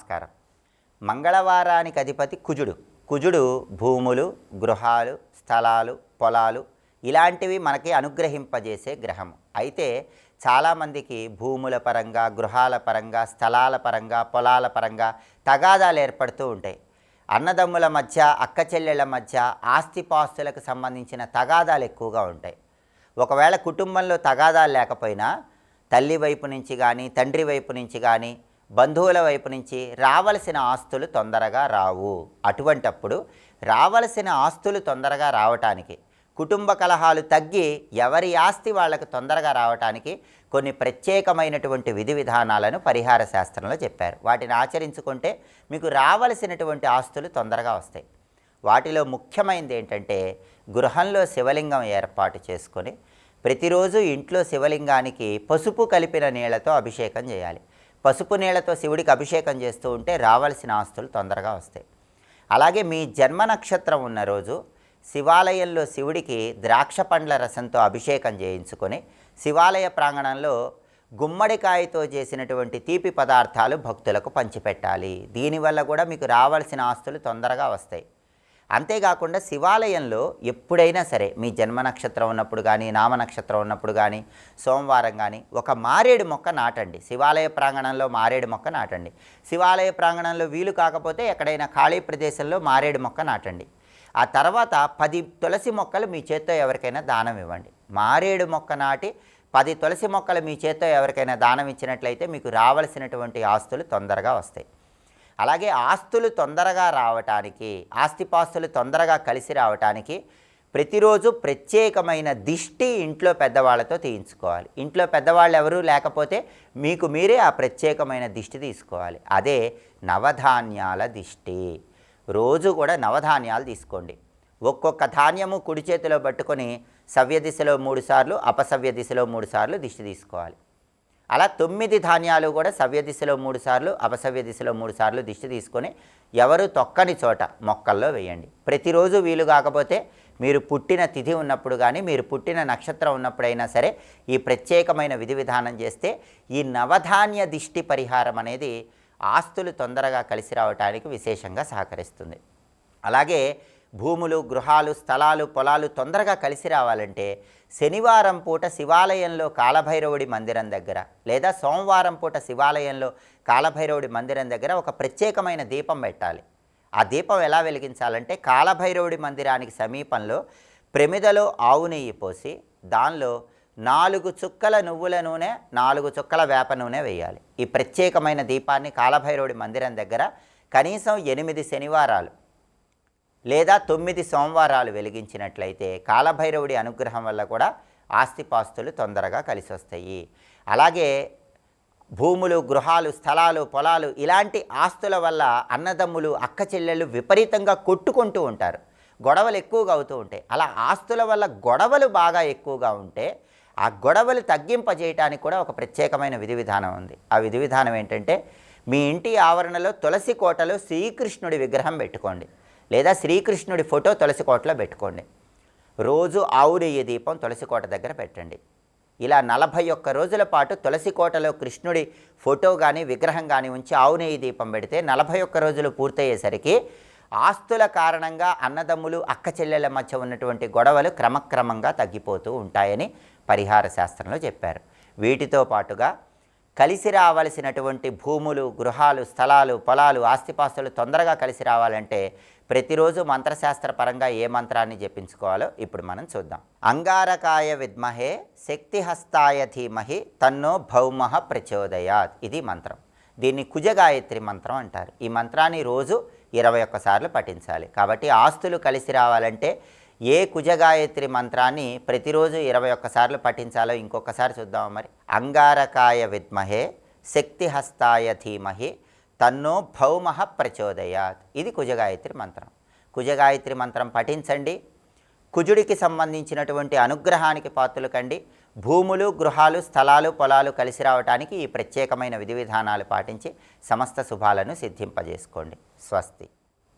నమస్కారం. మంగళవారానికి అధిపతి కుజుడు. కుజుడు భూములు గృహాలు స్థలాలు పొలాలు ఇలాంటివి మనకి అనుగ్రహింపజేసే గ్రహం అయితే చాలామందికి భూముల పరంగా గృహాల పరంగా స్థలాల పరంగా పొలాల పరంగా తగాదాలు ఏర్పడుతూ ఉంటాయి. అన్నదమ్ముల మధ్య అక్క చెల్లెళ్ళ మధ్య ఆస్తిపాస్తులకు సంబంధించిన తగాదాలు ఎక్కువగా ఉంటాయి. ఒకవేళ కుటుంబంలో తగాదాలు లేకపోయినా తల్లి వైపు నుంచి కానీ తండ్రి వైపు నుంచి కానీ బంధువుల వైపు నుంచి రావలసిన ఆస్తులు తొందరగా రావు. అటువంటప్పుడు రావలసిన ఆస్తులు తొందరగా రావటానికి కుటుంబ కలహాలు తగ్గి ఎవరి ఆస్తి వాళ్ళకు తొందరగా రావటానికి కొన్ని ప్రత్యేకమైనటువంటి విధి విధానాలను పరిహార శాస్త్రంలో చెప్పారు. వాటిని ఆచరించుకుంటే మీకు రావలసినటువంటి ఆస్తులు తొందరగా వస్తాయి. వాటిలో ముఖ్యమైనది ఏంటంటే గృహంలో శివలింగం ఏర్పాటు చేసుకొని ప్రతిరోజు ఇంట్లో శివలింగానికి పసుపు కలిపిన నీళ్ళతో అభిషేకం చేయాలి. పసుపు నీళ్ళతో శివుడికి అభిషేకం చేస్తూ ఉంటే రావాల్సిన ఆస్తులు తొందరగా వస్తాయి. అలాగే మీ జన్మ నక్షత్రం ఉన్న రోజు శివాలయంలో శివుడికి ద్రాక్ష పండ్ల రసంతో అభిషేకం చేయించుకొని శివాలయ ప్రాంగణంలో గుమ్మడికాయతో చేసినటువంటి తీపి పదార్థాలు భక్తులకు పంచిపెట్టాలి. దీనివల్ల కూడా మీకు రావాల్సిన ఆస్తులు తొందరగా వస్తాయి. అంతేకాకుండా శివాలయంలో ఎప్పుడైనా సరే మీ జన్మ నక్షత్రం ఉన్నప్పుడు కానీ నామ నక్షత్రం ఉన్నప్పుడు కానీ సోమవారం కానీ ఒక మారేడు మొక్క నాటండి. శివాలయ ప్రాంగణంలో మారేడు మొక్క నాటండి. శివాలయ ప్రాంగణంలో వీలు కాకపోతే ఎక్కడైనా ఖాళీ ప్రదేశంలో మారేడు మొక్క నాటండి. ఆ తర్వాత పది తులసి మొక్కలు మీ చేత్తో ఎవరికైనా దానం ఇవ్వండి. మారేడు మొక్క నాటి పది తులసి మొక్కలు మీ చేత్తో ఎవరికైనా దానం ఇచ్చినట్లయితే మీకు రావలసినటువంటి ఆస్తులు తొందరగా వస్తాయి. అలాగే ఆస్తులు తొందరగా రావటానికి ఆస్తిపాస్తులు తొందరగా కలిసి రావటానికి ప్రతిరోజు ప్రత్యేకమైన దిష్టి ఇంట్లో పెద్దవాళ్ళతో తీయించుకోవాలి. ఇంట్లో పెద్దవాళ్ళు ఎవరూ లేకపోతే మీకు మీరే ఆ ప్రత్యేకమైన దిష్టి తీసుకోవాలి. అదే నవధాన్యాల దిష్టి. రోజు కూడా నవధాన్యాలు తీసుకోండి. ఒక్కొక్క ధాన్యము కుడి చేతిలో పట్టుకొని సవ్య దిశలో మూడుసార్లు అపసవ్య దిశలో మూడు సార్లు దిష్టి తీసుకోవాలి. అలా తొమ్మిది ధాన్యాలు కూడా సవ్య దిశలో మూడు సార్లు అపసవ్య దిశలో మూడు సార్లు దిష్టి తీసుకొని ఎవరు తొక్కని చోట మొక్కల్లో వేయండి. ప్రతిరోజు వీలు కాకపోతే మీరు పుట్టిన తిథి ఉన్నప్పుడు కానీ మీరు పుట్టిన నక్షత్రం ఉన్నప్పుడైనా సరే ఈ ప్రత్యేకమైన విధి విధానం చేస్తే ఈ నవధాన్య దిష్టి పరిహారం అనేది ఆస్తులు తొందరగా కలిసి రావడానికి విశేషంగా సహకరిస్తుంది. అలాగే భూములు గృహాలు స్థలాలు పొలాలు తొందరగా కలిసి రావాలంటే శనివారం పూట శివాలయంలో కాలభైరవుడి మందిరం దగ్గర లేదా సోమవారం పూట శివాలయంలో కాలభైరవుడి మందిరం దగ్గర ఒక ప్రత్యేకమైన దీపం పెట్టాలి. ఆ దీపం ఎలా వెలిగించాలంటే కాలభైరవుడి మందిరానికి సమీపంలో ప్రమిదలో ఆవు నెయ్యి పోసి దానిలో నాలుగు చుక్కల నువ్వుల నూనె నాలుగు చుక్కల వేప నూనె వేయాలి. ఈ ప్రత్యేకమైన దీపాన్ని కాలభైరవుడి మందిరం దగ్గర కనీసం ఎనిమిది శనివారాలు లేదా తొమ్మిది సోమవారాలు వెలిగించినట్లయితే కాలభైరవుడి అనుగ్రహం వల్ల కూడా ఆస్తిపాస్తులు తొందరగా కలిసి వస్తాయి అలాగే భూములు గృహాలు స్థలాలు పొలాలు ఇలాంటి ఆస్తుల వల్ల అన్నదమ్ములు అక్క చెల్లెళ్ళు విపరీతంగా కొట్టుకుంటూ ఉంటారు. గొడవలు ఎక్కువగా అవుతూ ఉంటాయి. అలా ఆస్తుల వల్ల గొడవలు బాగా ఎక్కువగా ఉంటే ఆ గొడవలు తగ్గింపజేయటానికి కూడా ఒక ప్రత్యేకమైన విధి విధానం ఉంది. ఆ విధి విధానం ఏంటంటే మీ ఇంటి ఆవరణలో తులసి కోటలో శ్రీకృష్ణుడి విగ్రహం పెట్టుకోండి. లేదా శ్రీకృష్ణుడి ఫోటో తులసి కోటలో పెట్టుకోండి. రోజు ఆవురేయ దీపం తులసి కోట దగ్గర పెట్టండి. ఇలా నలభై ఒక్క రోజుల పాటు తులసి కోటలో కృష్ణుడి ఫోటో కానీ విగ్రహం కానీ ఉంచి ఆవునేయి దీపం పెడితే నలభై ఒక్క రోజులు పూర్తయ్యేసరికి ఆస్తుల కారణంగా అన్నదమ్ములు అక్క చెల్లెల మధ్య ఉన్నటువంటి గొడవలు క్రమక్రమంగా తగ్గిపోతూ ఉంటాయని పరిహార శాస్త్రంలో చెప్పారు. వీటితో పాటుగా కలిసి రావలసినటువంటి భూములు గృహాలు స్థలాలు పొలాలు ఆస్తిపాస్తులు తొందరగా కలిసి రావాలంటే ప్రతిరోజు మంత్రశాస్త్ర పరంగా ఏ మంత్రాన్ని జపించుకోవాలో ఇప్పుడు మనం చూద్దాం. అంగారకాయ విద్మహే శక్తిహస్తాయ ధీమహి తన్నో భౌమ ప్రచోదయాత్. ఇది మంత్రం. దీన్ని కుజగాయత్రి మంత్రం అంటారు. ఈ మంత్రాన్ని రోజు ఇరవై ఒక్కసార్లు పఠించాలి. కాబట్టి ఆస్తులు కలిసి రావాలంటే ఏ కుజగాయత్రి మంత్రాన్ని ప్రతిరోజు ఇరవై ఒక్కసార్లు పఠించాలో ఇంకొకసారి చూద్దాం మరి? అంగారకాయ విద్మహే శక్తిహస్తాయ ధీమహి తన్నో భౌమ ప్రచోదయాత్. ఇది కుజగాయత్రి మంత్రం. కుజగాయత్రి మంత్రం పఠించండి. కుజుడికి సంబంధించినటువంటి అనుగ్రహానికి పాత్రలు కండి భూములు గృహాలు స్థలాలు పొలాలు కలిసి రావడానికి ఈ ప్రత్యేకమైన విధి విధానాలు పాటించి సమస్త శుభాలను సిద్ధింపజేసుకోండి. స్వస్తి.